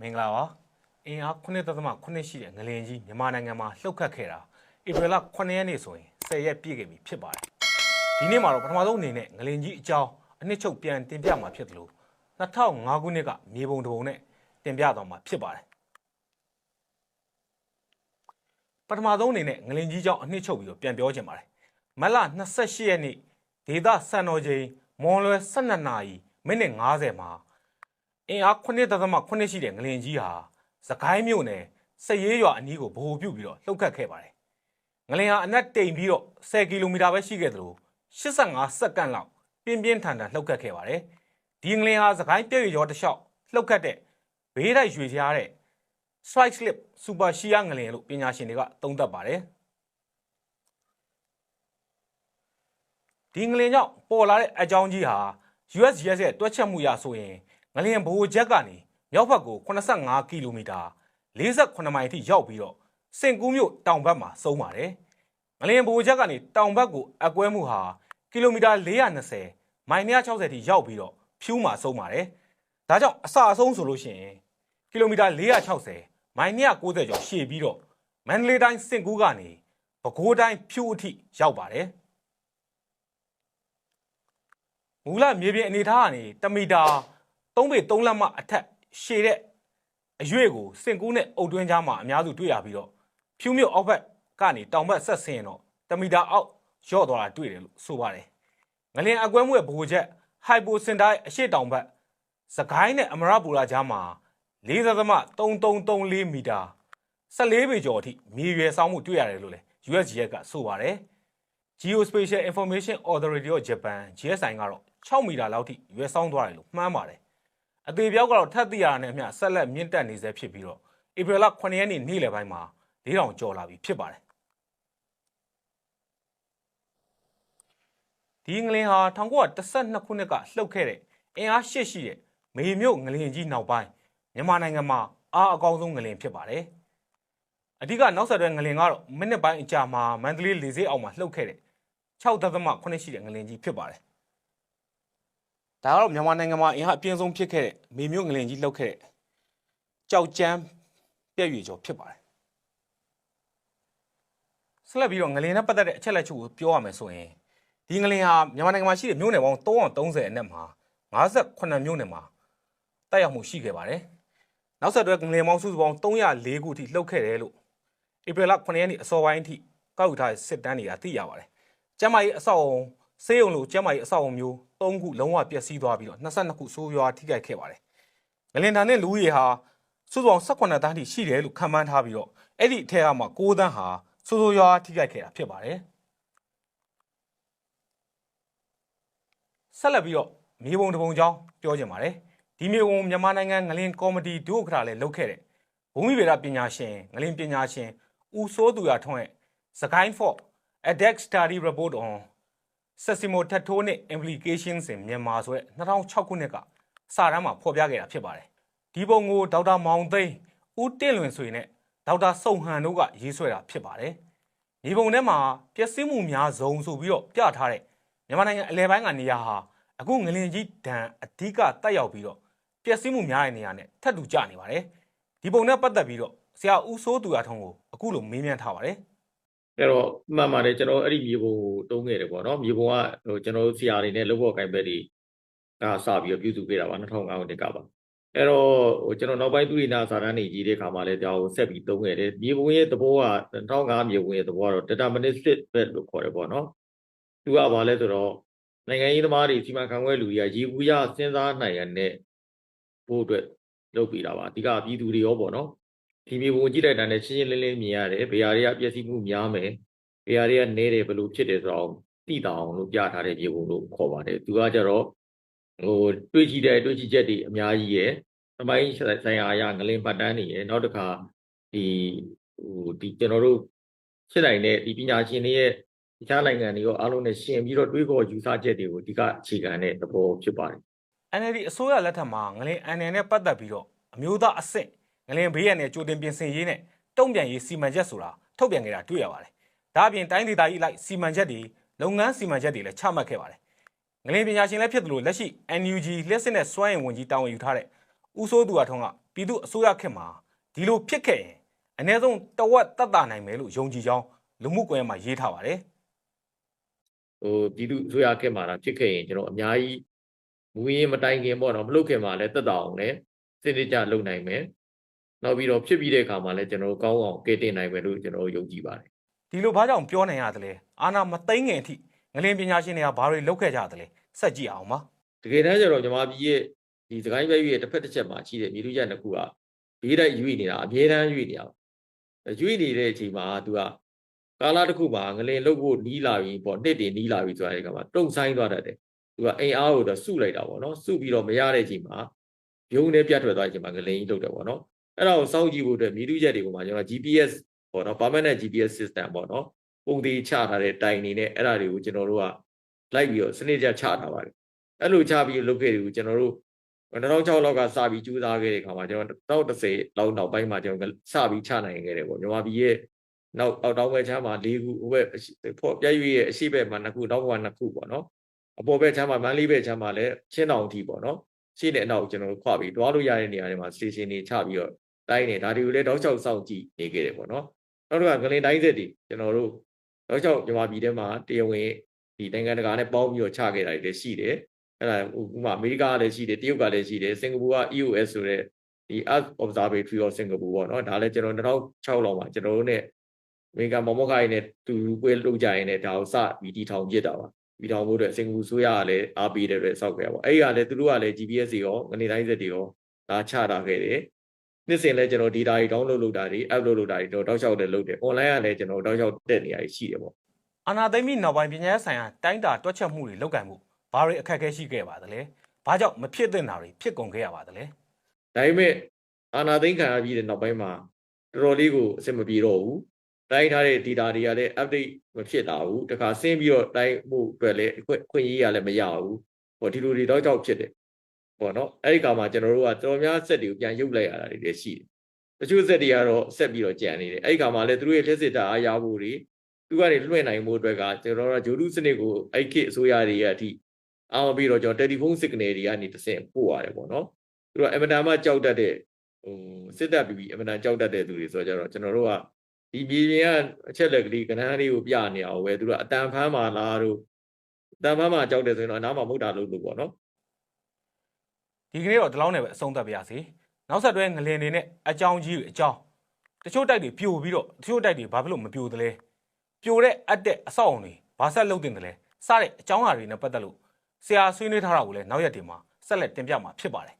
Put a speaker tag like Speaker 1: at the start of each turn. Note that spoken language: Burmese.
Speaker 1: မင်္ဂလာပါအင်အား9.8ရှိတဲ့ငလင်ကြီးမြန်မာနိုင်ငံမှာလှုပ်ခတ်ခဲ့တာဧပြီလ9ရက်နေ့ဆိုရင်10ရက်ပြည့်ခဲ့ပြီဖြစ်ပါတယ်ဒီနေ့မှာတော့ပထမဆုံးအနေနဲ့ငလင်ကြီးအကြောင်းအနှစ်ချုပ်ပြန်တင်ပြမှာဖြစ်တယ်လို့2005ခုနှစ်ကမြေပုံတပုံနဲ့တင်ပြသွားမှာဖြစ်ပါတယ်ပထမဆုံးအနေနဲ့ငလင်ကြီးအကြောင်းအနှစ်ချုပ်ပြီးတော့ပြန်ပြောချင်ပါတယ်မတ်လ28ရက်နေ့ဒေသစံတော်ချိန်မွန်လွယ်12နာရီမိနစ်50မှာ အင်အား9.8ရှိတဲ့ငလင်ကြီးဟာစကိုင်းမြို့နယ်စရေးရွာအနီးကိုဗဟိုပြုပြီးတော့လှုပ်ခတ်ခဲ့ပါတယ်။ငလင်ဟာအနက်တိမ်ပြီးတော့10ကီလိုမီတာပဲရှိခဲ့သလို85စက္ကန့်လောက်ပြင်းပြင်းထန်ထန်လှုပ်ခတ်ခဲ့ပါတယ်။ဒီငလင်ဟာစကိုင်းပြည့်ရွေကျော်တစ်လျှောက်လှုပ်ခတ်တဲ့ဘေးတိုက်ရွေချားတဲ့ strike slip super shear ငလင်လို့ပညာရှင်တွေကသုံးသပ်ပါတယ်။ဒီငလင်ကြောင့်ပေါ်လာတဲ့အကြောင်းကြီးဟာ USGS ရဲ့တွက်ချက်မှုရဆိုရင် ငလျင်ဘိုချက်ကနေမြောက်ဘက်ကို85ကီလိုမီတာ48မိုင်အထိရောက်ပြီးတော့စင်ကူးမြို့တောင်ဘက်မှာဆုံးပါတယ်။ငလျင်ဘိုချက်ကနေတောင်ဘက်ကိုအကွဲမှုဟာကီလိုမီတာ420မိုင်160အထိရောက်ပြီးတော့ဖြူးမှာဆုံးပါတယ်။ဒါကြောင့်အစအဆုံးဆိုလို့ရှိရင်ကီလိုမီတာ460မိုင်190ကျော်ရှည်ပြီးတော့မန္တလေးတိုင်းစင်ကူးကနေပဲခူးတိုင်းဖြူးအထိရောက်ပါတယ်။မူလမြေပြင်အနေထားကနေတမီတာ 3ပေ3လက်မအထက်ရှည်တဲ့အရွေ့ကိုစင်ကူးနဲ့အုတ်တွင်းကြားမှာအများစုတွေ့ရပြီးတော့ဖြူးမြို့အောက်ဘက်ကနေတောင်ဘက်ဆက်ဆင်းရင်တော့တမီတာအောက်ရော့သွားတာတွေ့တယ်လို့ဆိုပါတယ်။ငလျင်အကွဲမှုရဲ့ဗဟိုချက်ဟိုက်ပိုစင်တိုင်းအရှိတောင်ဘက်စကိုင်းနဲ့အမရပူလာကြားမှာ4.3334မီတာ14ပေကျော်အထိမြေရွယ်ဆောင်မှုတွေ့ရတယ်လို့လည်း USGS ကဆိုပါတယ်။ Geospatial Information Authority of Japan GSI ကတော့6မီတာလောက်ထိရွယ်ဆောင်သွားတယ်လို့မှန်းပါတယ်။ အသေးပြောက်ကတော့ထပ်သိရတာနဲ့အမျှဆက်လက်မြင့်တက်နေဆဲဖြစ်ပြီးတော့ဧပြီလ9ရက်နေ့နေ့လယ်ပိုင်းမှာ4000ကျော်လာပြီဖြစ်ပါတယ်။ဒီငလင်ဟာ1912ခုနှစ်ကလှုပ်ခဲ့တဲ့အင်အား၈ရှိတဲ့မေမြို့ငလင်ကြီးနောက်ပိုင်းမြန်မာနိုင်ငံမှာအားအကောင်းဆုံးငလင်ဖြစ်ပါတယ်။အဓိကနောက်ဆက်တွဲငလင်ကတော့မိနစ်ပိုင်းအကြာမှာမန္တလေးလေဆိပ်အောက်မှာလှုပ်ခဲ့တဲ့6.8ရှိတဲ့ငလင်ကြီးဖြစ်ပါတယ်။ ဒါကတော့မြန်မာနိုင်ငံမှာအင်အားအပြင်းဆုံးဖြစ်ခဲ့တဲ့မေမြို့ငလင်ကြီးလှုပ်ခဲ့တဲ့ကြောက်ကြမ်းပြည့်ရွေကျော်ဖြစ်ပါတယ်။ဆက်လက်ပြီးတော့ငလင်နဲ့ပတ်သက်တဲ့အချက်လက်ချုပ်ကိုပြောရမယ်ဆိုရင်ဒီငလင်ဟာမြန်မာနိုင်ငံမှာရှိတဲ့မြို့နယ်ပေါင်း330အနက်မှာ58မြို့နယ်မှာတက်ရောက်မှုရှိခဲ့ပါတယ်။နောက်ဆက်တွဲငလင်ပေါင်းစုစုပေါင်း304ခုအထိလှုပ်ခဲ့တယ်လို့ဧပြီလ9ရက်နေ့အစောပိုင်းအထိကောက်ယူထားတဲ့စစ်တမ်းတွေကသိရပါတယ်။ကျမ်းမာရေးအဆောက်အုံစေးုံလိုကျမ်းမာရေးအဆောက်အုံမျိုး 3ခုလုံးဝပျက်စီးသွားပြီးတော့22ခုဆိုးရွားထိခိုက်ခဲ့ပါတယ်။ငလင်တန်နဲ့လူကြီးဟာစုစုပေါင်း18တန်းထိရှိတယ်လို့ခန့်မှန်းထားပြီးတော့အဲ့ဒီအထက်ကမှ6တန်းဟာဆိုးဆိုးရွားထိခိုက်ခဲ့တာဖြစ်ပါတယ်။ဆက်လက်ပြီးတော့မြေပုံတပုံချောင်းပြောချင်ပါတယ်။ဒီမြေပုံမြန်မာနိုင်ငံငလင်ကော်မတီဒုဥက္ကဋ္ဌလည်းလုပ်ခဲ့တဲ့ဘုံမိဗေဒပညာရှင်ငလင်ပညာရှင်ဦးစိုးသူရထွန်းရဲ့စကိုင်းဖော့ ADEX Study Report on Seismotectonic Implications in Myanmar ဆိုတဲ့2006ခုနှစ်ကစာတမ်းမှာဖော်ပြခဲ့တာဖြစ်ပါတယ်။ဒီပုံကိုဒေါက်တာမောင်သိန်းဦးတင့်လွင်ဆွေနဲ့ဒေါက်တာစုံဟန်တို့ကရေးဆွဲတာဖြစ်ပါတယ်။ဒီပုံထဲမှာပျက်စီးမှုများဇုံဆိုပြီးတော့ပြထားတဲ့မြန်မာနိုင်ငံအလဲပိုင်းကနေရာဟာအခုငလင်ကြီးဒဏ်အဓိကတက်ရောက်ပြီးတော့ပျက်စီးမှုများတဲ့နေရာနဲ့ထပ်တူကျနေပါတယ်။ဒီပုံနဲ့ပတ်သက်ပြီးတော့ဆရာဦးစိုးသူရထုံးကိုအခုလိုမေးမြန်းထားပါတယ်။
Speaker 2: အဲ့တော့မှန်ပါတယ်ကျွန်တော်အဲ့ဒီမြေပုံကိုတုံးခဲ့တယ်ပေါ့နော်မြေပုံကဟိုကျွန်တော်တို့ဆရာတွေနဲ့လုပ်ဖို့ကိုင်ဘက်တွေကစပြီးတော့ပြုစုခဲ့တာပါ2005ခုနှစ်ကပါအဲ့တော့ဟိုကျွန်တော်နောက်ပိုင်းသူရိနာစာတမ်းတွေကြီးတဲ့ခါမှာလည်းဒါကိုဆက်ပြီးတုံးခဲ့တယ်မြေပုံရဲ့သဘောက2005မြေပုံရဲ့သဘောကတော့ deterministic bet လို့ခေါ်တယ်ပေါ့နော်သူကဘာလဲဆိုတော့နိုင်ငံရေးသမားတွေစီမံခန့်ခွဲလူတွေကရေဘူးရစဉ်းစားနိုင်ရတဲ့ဖို့အတွက်လုပ်ပြီးတာပါအဓိကပြည်သူတွေရောပေါ့နော် ဒီမြေပုံကြည့်တဲ့တန်းနဲ့ရှင်းရှင်းလင်းလင်းမြင်ရတယ်ဘယ်ဟာတွေကပျက်စီးမှုများမယ်ဘယ်ဟာတွေကနဲတယ်ဘယ်လိုဖြစ်တယ်ဆိုတော့သိတာအောင်လို့ပြထားတဲ့မြေပုံလို့ခေါ်ပါတယ်သူကကြတော့ဟိုတွေးကြည့်တဲ့တွေးကြည့်ချက်တွေအများကြီးရယ်သမိုင်းဆိုင်ရာအရငလင်ပတ်တန်းနေရယ်နောက်တစ်ခါဒီဟိုဒီကျွန်တော်တို့ဖြစ်နိုင်တဲ့ဒီပညာရှင်တွေရဲ့တခြားနိုင်ငံတွေရောအားလုံးနဲ့ရှင်ပြီးတော့တွေးခေါ်ယူဆချက်တွေကိုအဓိကအခြေခံတဲ့သဘောဖြစ်ပါတယ်
Speaker 1: NLD အစိုးရလက်ထက်မှာငလင် NLD နဲ့ပတ်သက်ပြီးတော့အမျိုးသားအဆင့် ငလင်ဘေးရန်နဲ့ကြိုတင်ပြင်ဆင်ရေးနဲ့တုံ့ပြန်ရေးစီမံချက်ဆိုတာထုတ်ပြန်ခဲ့တာတွေ့ရပါတယ်။ဒါအပြင်တိုင်းဒေသကြီးအလိုက်စီမံချက်တွေလုပ်ငန်းစီမံချက်တွေလည်းချမှတ်ခဲ့ပါတယ်။ငလင်ပညာရှင်လည်းဖြစ်သလိုလက်ရှိ NUG လက်စစ်နဲ့စွမ်းအင်ဝန်ကြီးတာဝန်ယူထားတဲ့ဦးစိုးသူအထုံးကပပြည်သူအစိုးရခေတ်မှာဒီလိုဖြစ်ခဲ့ရင်အ ਨੇ ဆုံးတဝက်တတ်တာနိုင်မယ်လို့ယုံကြည်ကြောင်းလူမှုကွန်ရက်မှာရေးထားပါတယ်
Speaker 2: ဟိုပြည်သူအစိုးရခေတ်မှာဒါဖြစ်ခဲ့ရင်ကျွန်တော်အများကြီးမူရင်းမတိုင်ခင်ပေါ့နော်မလုပ်ခင်မှာလည်းတက်တာအောင်လည်းစိတ်တကြလုပ်နိုင်မယ် နောက်ပြီးတော့ဖြစ်ပြီးတဲ့အခါမှာလည်းကျွန်တော်တို့ကောင်းအောင်ကဲတင်နိုင်မယ်လို့ကျွန်တော်တို့ယုံကြည်ပါတယ်
Speaker 1: ဒီလိုဘာကြောင့်ပြောနိုင်ရတယ်လဲအာနာမသိမ့်ငင်အထိငလင်ပညာရှင်တွေကဘာတွေလုပ်ခဲ့ကြတယ်လဲစက်ကြည့်အောင်ပါ
Speaker 2: တကယ်တမ်းကျတော့ညီမပြည်ရဲ့ဒီစကိုင်းဘက်ရဲ့တစ်ဖက်တစ်ချက်မှာရှိတဲ့မြေလူကျနှစ်ခုကဘေးတိုက်ရွေ့နေတာအမြဲတမ်းရွေ့နေတာပါရွေ့နေတဲ့အချိန်မှာသူကကာလာတစ်ခုမှာငလင်လုတ်ဖို့နီးလာပြီပေါ့နှစ်တင်နီးလာပြီဆိုတဲ့အခါမှာတုံဆိုင်သွားတတ်တယ်သူကအိမ်အားကိုတော့စုလိုက်တာပေါ့နော်စုပြီးတော့မရတဲ့အချိန်မှာရုံနဲ့ပြတ်ထွက်သွားတဲ့အချိန်မှာငလင်ကြီးလုတ်တယ်ပေါ့နော် အဲ့ဒါကိုစောင့်ကြည့်ဖို့အတွက်မြေလူချက်တွေပေါ်မှာကျွန်တော် GPS ပေါ့နော် permanent GPS system ပေါ့နော်ပုံသေးချထားတဲ့တိုင်နေနဲ့အဲ့ဒါတွေကိုကျွန်တော်တို့ကလိုက်ပြီးတော့စနစ်ကျချထားပါတယ်အဲ့လိုချပြီးလုပ်ခဲ့တယ်ကိုကျွန်တော်တို့2006လောက်ကစပြီးကြိုးစားခဲ့တဲ့ခါမှာကျွန်တော်2010လောက်နောက်ပိုင်းမှာကျွန်တော်စပြီးချနိုင်ခဲ့တယ်ပေါ့မြန်မာပြည်ရဲ့နောက်အောက်တောင်ဘက်ချမ်းမှာ၄ခုဟိုဘက်အရှိဖော့ပြည့်ရွေရဲ့အရှိဘက်မှာ2ခုနောက်ဘက်မှာ2ခုပေါ့နော်အပေါ်ဘက်ချမ်းမှာမန်းလေးဘက်ချမ်းမှာလည်းချင်းတောင်အထိပေါ့နော်ရှေ့နဲ့အနောက်ကျွန်တော်တို့ခွာပြီးတွားလို့ရတဲ့နေရာတွေမှာ station တွေချပြီးတော့ တိုင်းနေဒါတွေကိုလည်းတောက်လျှောက်စောင့်ကြည့်နေခဲ့တယ်ပေါ့နော်နောက်တစ်ခါဂလင်တိုင်းဆက်တွေကျွန်တော်တို့တောက်လျှောက်မြန်မာပြည်ထဲမှာတရားဝင်ဒီနိုင်ငံတကာနဲ့ပေါင်းပြီးတော့ချခဲ့တာတွေလည်းရှိတယ်အဲ့ဒါဥပမာအမေရိကကလည်းရှိတယ်တရုတ်ကလည်းရှိတယ်စင်ကာပူက EOS ဆိုတဲ့ဒီ Earth Observatory of Singapore ပေါ့နော်ဒါလည်းကျွန်တော်2006လောက်မှာကျွန်တော်တို့ ਨੇ အမေရိကန်မော်မော့ခိုင်နဲ့တူပွဲလုပ်ကြရင်လည်းဒါကိုစပြီးတီထောင်ပြစ်တာပါပြီးထောင်ဖို့အတွက်စင်ကာပူဆိုရကလည်းအားပေးတဲ့အတွက်စောက်ခဲ့ပါပေါ့အဲ့ဒီကလည်းသူတို့ကလည်း GPS တွေရောငနေတိုင်းစက်တွေရောဒါချတာခဲ့တယ် နှစ်စဉ်လည်းကျွန်တော် data တွေ download လုပ်တာတွေ upload လုပ်တာတွေတော့တောက်လျှောက်လည်းလုပ်တယ် online ကလည်းကျွန်တော်တောက်လျှောက်တက်နေရရှိတယ်ပေါ့
Speaker 1: အာနာသိမ့်ပြီးနောက်ပိုင်းပညာရေးဆိုင်ရာတိုင်းတာတွက်ချက်မှုတွေလုပ်ကင်မှုဘာတွေအခက်အခဲရှိခဲ့ပါသလဲဘာကြောင့်မဖြစ်သင့်တာတွေဖြစ်ကုန်ခဲ့ရပါသလဲ
Speaker 2: ဒါပေမဲ့အာနာသိန်းခံရပြီးတဲ့နောက်ပိုင်းမှာတော်တော်လေးကိုအဆင်မပြေတော့ဘူးတိုင်းထားတဲ့ data တွေကလည်း update မဖြစ်တာဘူးတခါဆင်းပြီးတော့တိုင်းမှုအတွက်လည်းအခွင့်အခွင့်အရေးရလည်းမရဘူးဟောဒီလိုတွေတော့ကြောက်ဖြစ်တယ် ပေါ့နော်အဲ့ဒီကမှာကျွန်တော်တို့ကတော်တော်များဆက်တွေကိုပြန်ရုပ်လိုက်ရတာတွေလည်းရှိတယ်တချို့ဆက်တွေကတော့ဆက်ပြီးတော့ကြံနေတယ်အဲ့ဒီကမှာလည်းသူတို့ရဲ့လက်စစ်တာအားရဖို့တွေသူကနေလွှင့်နိုင်မှုအတွက်ကကျွန်တော်တို့ကဂျိုဒုစနစ်ကိုအဲ့ခေတ်အစိုးရတွေရဲ့အထိအောင်ပြီးတော့ကျွန်တော်တယ်လီဖုန်း signal တွေကနေတစ်ဆင့်ပို့ရတယ်ပေါ့နော်သူတို့ကအင်မတန်မှကြောက်တတ်တဲ့ဟိုစစ်တပ်ပြီးပြီးအင်မတန်ကြောက်တတ်တဲ့သူတွေဆိုတော့ကျွန်တော်တို့ကဒီပြည်ပြင်ကအချက်လက်ကလေးကဏ္ဍလေးကိုပြနေအောင်ပဲသူတို့ကအတန်ဖမ်းမာလားတို့အတန်ဖမ်းမာကြောက်တယ်ဆိုရင်တော့အနားမှာမဟုတ်တာလို့လို့ပေါ့နော်
Speaker 1: ဒီကနေ့တော့ဒီလောက်နဲ့ပဲအဆုံးသတ်ပါရစေနောက်ဆက်တွဲငလင်တွေနဲ့အကြောင်းကြီးတွေအကြောင်းတချို့တိုက်တွေပြိုပြီးတော့တချို့တိုက်တွေဘာဖြစ်လို့မပြိုသလဲပြိုတဲ့အပ်တဲ့အဆောက်အုံတွေဘာဆက်လုပ်တင်တယ်လဲစတဲ့အကြောင်းအရာတွေနဲ့ပတ်သက်လို့ဆရာဆွေးနွေးထားတာကိုလည်းနောက်ရက်တွေမှာဆက်လက်တင်ပြမှာဖြစ်ပါတယ်